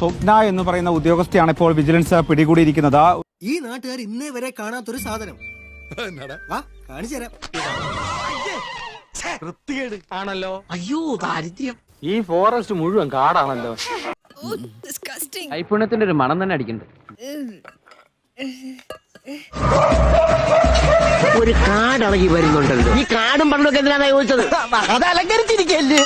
സ്വപ്ന എന്ന് പറയുന്ന ഉദ്യോഗസ്ഥയാണ് ഇപ്പോൾ വിജിലൻസ് പിടികൂടിയിരിക്കുന്നത്. ഈ നാട്ടുകാർ ഇന്നേ വരെ കാണാത്തൊരു സാധനം. ആണല്ലോ. അയ്യോ ദാരിദ്ര്യം. ഈ ഫോറസ്റ്റ് മുഴുവൻ കാടാണല്ലോ. കൈപ്പുണ്യത്തിന്റെ ഒരു മണം തന്നെ അടിക്കുന്നുണ്ട് ഒരു കാടിളകി വരുന്നുണ്ടല്ലോ. ഈ കാടും പണ്ടൊക്കെ എന്തിനാണ് ചോദിച്ചത്? അത് അലങ്കരിച്ചിരിക്കല്ലേ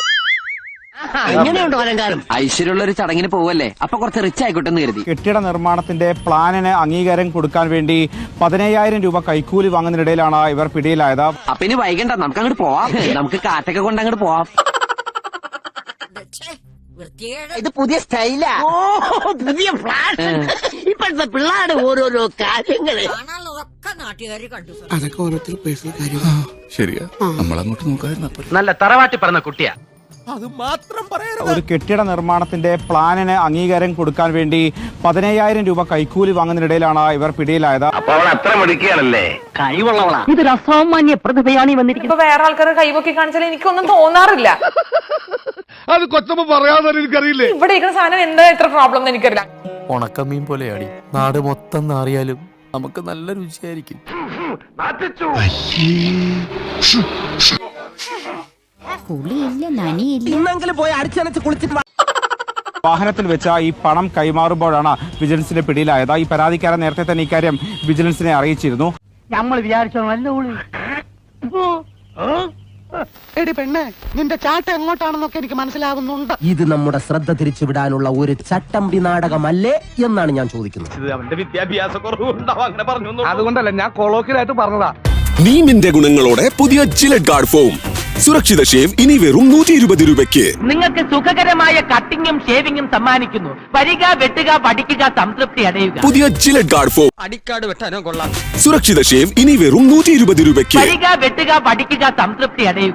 ഇങ്ങനെയുണ്ടോ അലങ്കാരം ഐശ്വര്യമുള്ള ഒരു ചടങ്ങിന് പോവല്ലേ? അപ്പൊ കുറച്ച് റിച്ച് ആയിക്കോട്ടെ എന്ന് കരുതി. കെട്ടിട നിർമ്മാണത്തിന്റെ പ്ലാനിന് അംഗീകാരം കൊടുക്കാൻ വേണ്ടി പതിനയ്യായിരം രൂപ കൈക്കൂലി വാങ്ങുന്നതിനിടയിലാണ് ഇവർ പിടിയിലായത്. അപ്പൊ ഇനി വൈകണ്ട നമുക്ക് അങ്ങോട്ട് പോവാം. നമുക്ക് കാറ്റൊക്കെ കൊണ്ട് അങ്ങോട്ട് പോവാം. ഇത് പുതിയ സ്റ്റൈലാ. ഓ പുതിയ ഫ്ലാഷ് ഇപ്പോഴത്തെ പിള്ളേരുടെ ഓരോരോ കാര്യങ്ങൾ. അതൊക്കെ ഓരോരുത്തർ പേഴ്സണൽ കാര്യം ശരിയാ. നമ്മളങ്ങോട്ട് നോക്കാതിരുന്ന നല്ല തറവാട്ടി പറഞ്ഞ കുട്ടിയാ. ഒരു കെട്ടിട നിർമ്മാണത്തിന്റെ പ്ലാനിന് അംഗീകാരം കൊടുക്കാൻ വേണ്ടി പതിനയ്യായിരം രൂപ കൈക്കൂലി വാങ്ങുന്നതിനിടയിലാണ് ഇവർ പിടിയിലായത്. ഇതൊരു അസാമാന്യ പ്രതിഭയാണ് വന്നിരിക്കുന്നത്. വേറെ ആൾക്കാർ കാണിച്ചാൽ എനിക്കൊന്നും തോന്നാറില്ല. അത് കൊച്ചമ്മ പറയാതെ എനിക്കറിയില്ലേ? ഇവിടെ ഇരിക്കുന്ന സാധനം എന്താ ഇത്ര പ്രോബ്ലം എനിക്കറിയില്ല. ഉണക്കമീൻ പോലെയാടി. നാട് മൊത്തം നാറിയാലും നമുക്ക് നല്ല രുചിയായിരിക്കും. കുളിയില്ല നനിയില്ല. ഇന്നെങ്കിലും പോയി അടിച്ചനച്ച് കുളിച്ചിട്ട് വാഹനത്തിൽ വെച്ച ഈ പണം കൈമാറുമ്പോഴാണ് വിജിലൻസിന്റെ പിടിയിലായത്. ഈ പരാതിക്കാരൻ നേരത്തെ തന്നെ ഇക്കാര്യം വിജിലൻസിനെ അറിയിച്ചിരുന്നു. നമ്മൾ വിചാരിച്ചോ നല്ല എടി പെണ്ണെ നിന്റെ ചാട്ട എങ്ങോട്ടാണെന്നൊക്കെ എനിക്ക് മനസ്സിലാകുന്നുണ്ട് ഇത് നമ്മുടെ ശ്രദ്ധ തിരിച്ചുവിടാനുള്ള ഒരു ചട്ടമ്പി നാടകമല്ലേ എന്നാണ് ഞാൻ ചോദിക്കുന്നത്. അവന്റെ വിദ്യാഭ്യാസ കുറവുണ്ടാവും അങ്ങനെ പറഞ്ഞു അതുകൊണ്ടല്ല ഞാൻ കൊളോക്കിലായിട്ട് പറഞ്ഞതാ. നീമിന്റെ ഗുണങ്ങളോടെ പുതിയ ജിലറ്റ് ഗാർഡ് ഫോം സുരക്ഷിത ഷേവ് ഇനി വെറും നൂറ്റി ഇരുപത് രൂപയ്ക്ക്. നിങ്ങൾക്ക് സുഖകരമായ കട്ടിങ്ങും ഷേവിങ്ങും സമ്മാനിക്കുന്നു. വരിക വെട്ടുക പഠിക്കുക സംതൃപ്തി അടയുക. പുതിയ ജിലറ്റ് ഗാർഡ് ഫോം അടിക്കാട് വെട്ടാനോ കൊള്ളാം. സുരക്ഷിത ഷേവ് ഇനി വെറും നൂറ്റി ഇരുപത് രൂപയ്ക്ക്. വരിക വെട്ടുക പഠിക്കുക സംതൃപ്തി അടയുക.